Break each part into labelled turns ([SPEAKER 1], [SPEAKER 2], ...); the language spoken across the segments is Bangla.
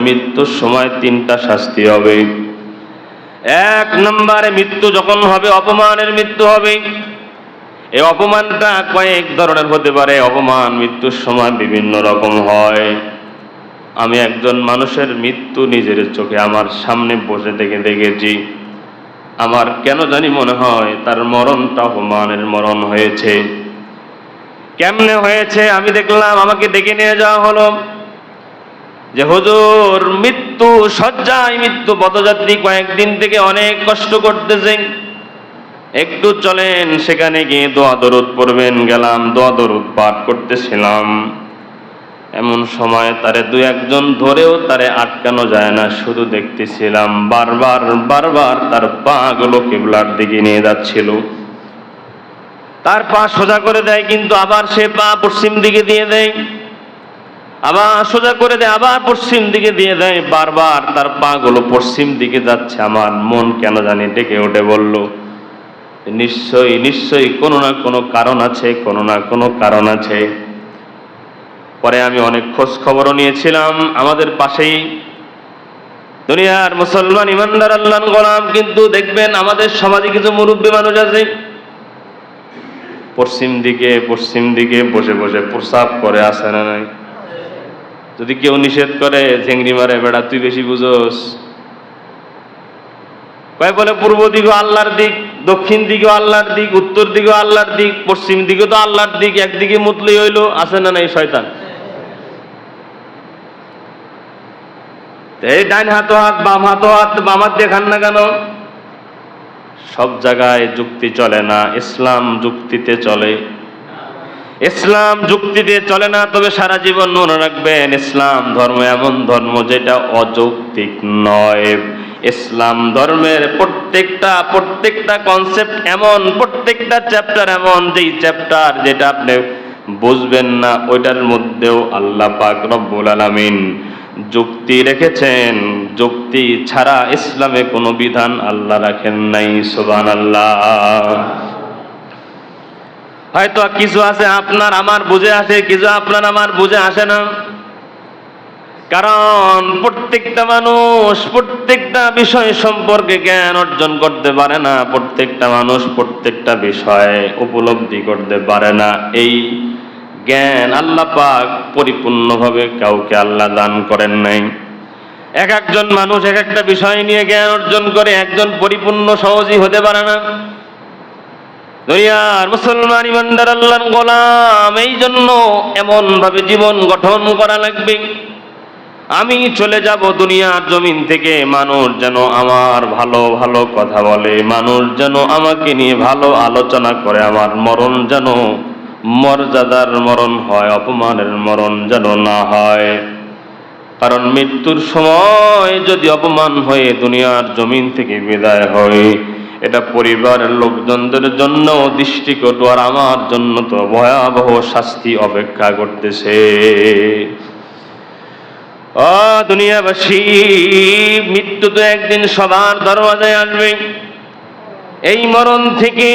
[SPEAKER 1] মৃত্যুর সময় তিনটা শাস্তি হবে। এক নম্বরে মৃত্যু যখন হবে, অপমানের মৃত্যু হবে। এই অপমানটা কয়েক ধরনের হতে পারে। অপমান মৃত্যুর সময় বিভিন্ন রকম হয়। আমি একজন মানুষের মৃত্যু নিজের চোখে আমার সামনে বসে থেকে দেখেছি। আমার কেন জানি মনে হয় তার মরণটা অপমানের মরণ হয়েছে। কেমনে হয়েছে আমি দেখলাম, আমাকে ডেকে নিয়ে যাওয়া হলো। যে হুজুর মৃত্যু শয্যায় মৃত্যু পদযাত্রী কয়েকদিন থেকে অনেক কষ্ট করতেছে। একটু চলেন, সেখানে গিয়ে দোয়া দরুদ পড়বেন। গেলাম, দোয়া দরুদ পাঠ করতেছিলাম। এমন সময় তারে দু একজন ধরেও তারে আটকানো যায় না, শুধু দেখতেছিলাম বারবার বারবার তার পা গুলো কেবলার দিকে নিয়ে যাচ্ছিল। তার পা সোজা করে দেয়, কিন্তু আবার সে পা পশ্চিম দিকে দিয়ে দেয়। আবার সোজা করে দেয়, আবার পশ্চিম দিকে দিয়ে দেয়, বারবার তার পা গুলো পশ্চিম দিকে যাচ্ছে। আমার মন কেন জানি ডেকে ওঠে বলল, নিশ্চয়ই নিশ্চয়ই কোনো না কোনো কারণ আছে, কোনো না কোনো কারণ আছে। পরে আমি অনেক খোঁজ খবরও নিয়েছিলাম আমাদের পাশেই। দুনিয়ার মুসলমান ইমানদার আল্লাহ গোলাম, কিন্তু দেখবেন আমাদের সমাজে কিছু মুরব্বী মানুষ আছে। পশ্চিম দিকে পশ্চিম দিকে বসে বসে প্রসাব করে, আসে না নাই। যদি কেউ নিষেধ করে, ঝেংড়ি মারে, বেড়া, তুই বেশি বুঝোস। কয় বলে, পূর্ব দিকে আল্লাহর দিক, দক্ষিণ দিকে আল্লাহর দিক, উত্তর দিকে আল্লাহর দিক, পশ্চিম দিকে তো আল্লাহর দিক, একদিকে মুতলি হইল, আছে না নাই শয়তান? এই ডাইন হাতো হাত, বাম হাতো হাত, বাম হাত দেখান না কেন? সব জায়গায় যুক্তি চলে না, ইসলাম যুক্তিতে চলে। ইসলাম যুক্তি দিয়ে চলে না, তবে সারা জীবন মনে রাখবেন, ইসলাম ধর্ম এমন ধর্ম যেটা অযৌক্তিক নয়। ইসলাম ধর্মের প্রত্যেকটা প্রত্যেকটা কনসেপ্ট এমন, প্রত্যেকটা চ্যাপ্টার এমন, যেই চ্যাপ্টার যেটা আপনি বুঝবেন না, ওইটার মধ্যেও আল্লাহ পাক রব্বুল আলামিন যুক্তি রেখেছেন। যুক্তি ছাড়া ইসলামে কোনো বিধান আল্লাহ রাখেন নাই, সুবহানাল্লাহ। হয়তো কিছু আছে, আপনার আমার বুঝে আসে, কিছু আপনার আমার বুঝে আসে না। কারণ প্রত্যেকটা মানুষ প্রত্যেকটা বিষয় সম্পর্কে জ্ঞান অর্জন করতে পারে না, প্রত্যেকটা মানুষ প্রত্যেকটা বিষয় উপলব্ধি করতে পারে না। এই জ্ঞান আল্লাহ পাক পরিপূর্ণভাবে কাউকে আল্লাহ দান করেন নাই। এক একজন মানুষ এক একটা বিষয় নিয়ে জ্ঞান অর্জন করে, একজন পরিপূর্ণ সহজই হতে পারে না। দুনিয়ার মুসলমান ইমানদার আল্লাহর গোলাম, এই জন্য এমন ভাবে জীবন গঠন করা লাগবে। আমি চলে যাব দুনিয়ার জমিন থেকে, মানুষ যেন আমার ভালো ভালো কথা বলে, মানুষ যেন আমাকে নিয়ে ভালো আলোচনা করে, আমার মরণ যেন মর্যাদার মরণ হয়, অপমানের মরণ যেন না হয়। কারণ মৃত্যুর সময় যদি অপমান হয়ে দুনিয়ার জমিন থেকে বিদায় হয় এটা পরিবারের লোকজনদের জন্য দৃষ্টিকটু আর আমার জন্য তো ভয়াবহ শাস্তি অপেক্ষা করতেছে। দুনিয়াবাসী, মৃত্যু তো একদিন সবার দরওয়াজায় আসবে। এই মরণ থেকে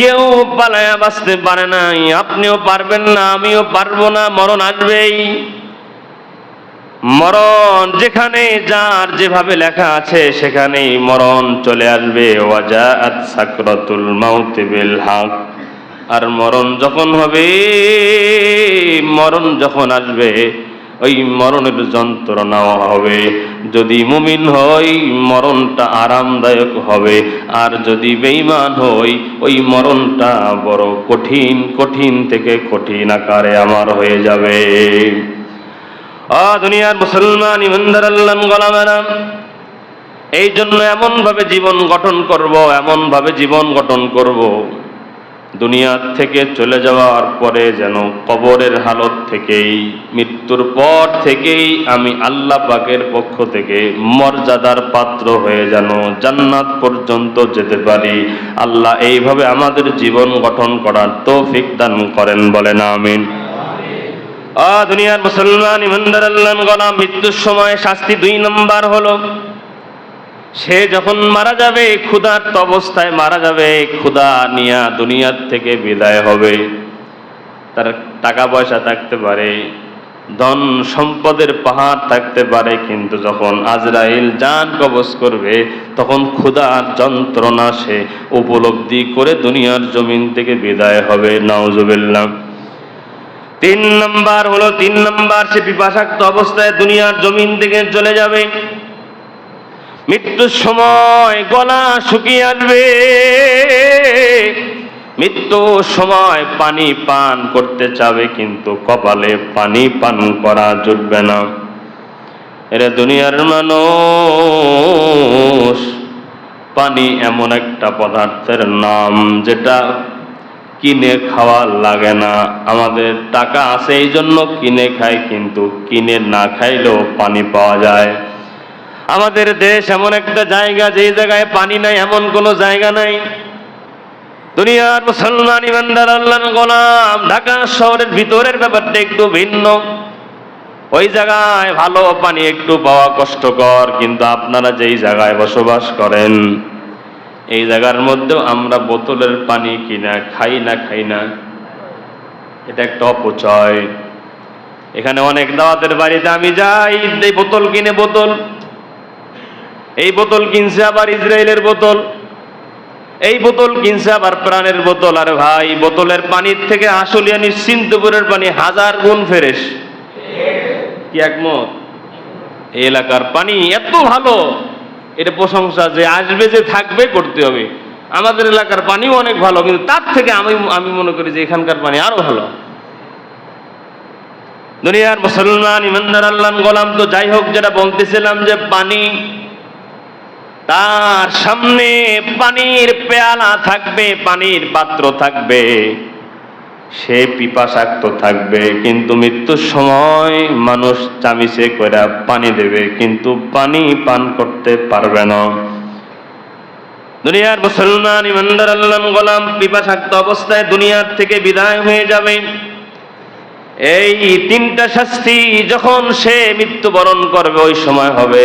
[SPEAKER 1] কেউ পালায়া বাঁচতে পারে নাই। আপনিও পারবেন না, আমিও পারব না, মরণ আসবেই। মরণ যেখানে যার যেভাবে লেখা আছে সেখানেই মরণ চলে আসবে। বিল হক। আর মরণ যখন হবে, মরণ যখন আসবে, ওই মরণের যন্ত্রণাও হবে। যদি মুমিন হই, মরণটা আরামদায়ক হবে। আর যদি বেঈমান হই, ওই মরণটা বড় কঠিন কঠিন থেকে কঠিন আকারে আমার হয়ে যাবে। দুনিয়ার মুসলমান ইমানদার আল্লাহ গোলামেরা, এই জন্য এমন ভাবে জীবন গঠন করব এমন ভাবে জীবন গঠন করব। দুনিয়ার থেকে চলে যাওয়ার পরে যেন কবরের হালত থেকেই, মৃত্যুর পর থেকেই আমি আল্লাহ পাকের পক্ষ থেকে মর্যাদার পাত্র হয়ে যেন জান্নাত পর্যন্ত যেতে পারি। আল্লাহ এইভাবে আমাদের জীবন গঠন করার তৌফিক দান করেন বলেন, আমিন। দুনিয়ার মুসলমান ইমানদার আল্লাহ মৃত্যুর সময় শাস্তি দুই নম্বর হলো, সে যখন মারা যাবে, ক্ষুধার্ত অবস্থায় মারা যাবে, ক্ষুধা নিয়া দুনিয়ার থেকে বিদায় হবে। তার টাকা পয়সা থাকতে পারে, ধন সম্পদের পাহাড় থাকতে পারে, কিন্তু যখন আজরাইল জান কবজ করবে, তখন ক্ষুধার যন্ত্রণা সে উপলব্ধি করে দুনিয়ার জমিন থেকে বিদায় হবে। নাউজুবিল্লাহ। তিন নম্বর হলো, তিন নম্বর সে পিপাসাক্ত অবস্থায় দুনিয়ার জমিন থেকে চলে যাবে। মৃত্যুর সময় গলা শুকিয়ে আসবে। মৃত্যুর সময় পানি পান করতে চাবে, কিন্তু কপালে পানি পান করা জুটবে না। এরা দুনিয়ার মানুষ, পানি এমন একটা পদার্থের নাম, যেটা কিনে খাওয়া লাগে না। আমাদের টাকা আছে এই জন্য কিনে খাই, কিন্তু কিনে না খাইলেও পানি পাওয়া যায়। আমাদের দেশ এমন একটা জায়গা, যেই জায়গায় পানি নাই, এমন কোনো জায়গা নাই। দুনিয়ার মুসলমান ইমানদার আল্লাহ গোলাম, ঢাকা শহরের ভিতরের ব্যাপারটা একটু ভিন্ন। ওই জায়গায় ভালো পানি একটু পাওয়া কষ্টকর, কিন্তু আপনারা যেই জায়গায় বসবাস করেন এই জায়গার মধ্যেও আমরা বোতলের পানি কিনা, খাই না খাই না, এটা একটা অপচয়। এখানে অনেক দাওয়াতের বাড়িতে আমি যাই, এই বোতল কিনে বোতল, এই বোতল কিনছে আবার ইসরায়েলের বোতল, এই বোতল কিনছে আবার প্রাণের বোতল। আর ভাই, বোতলের পানির থেকে আশুলিয়া নিশ্চিন্তপুরের পানি হাজার গুণ ফেরেশ। কি একমত? এলাকার পানি এত ভালো এটা প্রশংসা যে আসবে যে থাকবে, করতে হবে। আমাদের এলাকার পানিও অনেক ভালো, কিন্তু তার থেকে আমি আমি মনে করি যে এখানকার পানি আরও ভালো। দুনিয়ার মুসলমান, ইমানদার আল্লাহ গোলাম তো যাই হোক, যেটা বলতেছিলাম যে পানি, তার সামনে পানির পেয়ালা থাকবে, পানির পাত্র থাকবে। সে পিপাসাক্ত থাকবে, কিন্তু মৃত্যুর সময় মানুষ চামিচে করে পানি দেবে, কিন্তু পানি পান করতে পারবে না। দুনিয়ার মুসলমান, ইমানদার আল্লাহ গোলাম পিপাসাক্ত অবস্থায় দুনিয়ার থেকে বিদায় হয়ে যাবে। এই তিনটা শাস্তি যখন সে মৃত্যুবরণ করবে, ওই সময় হবে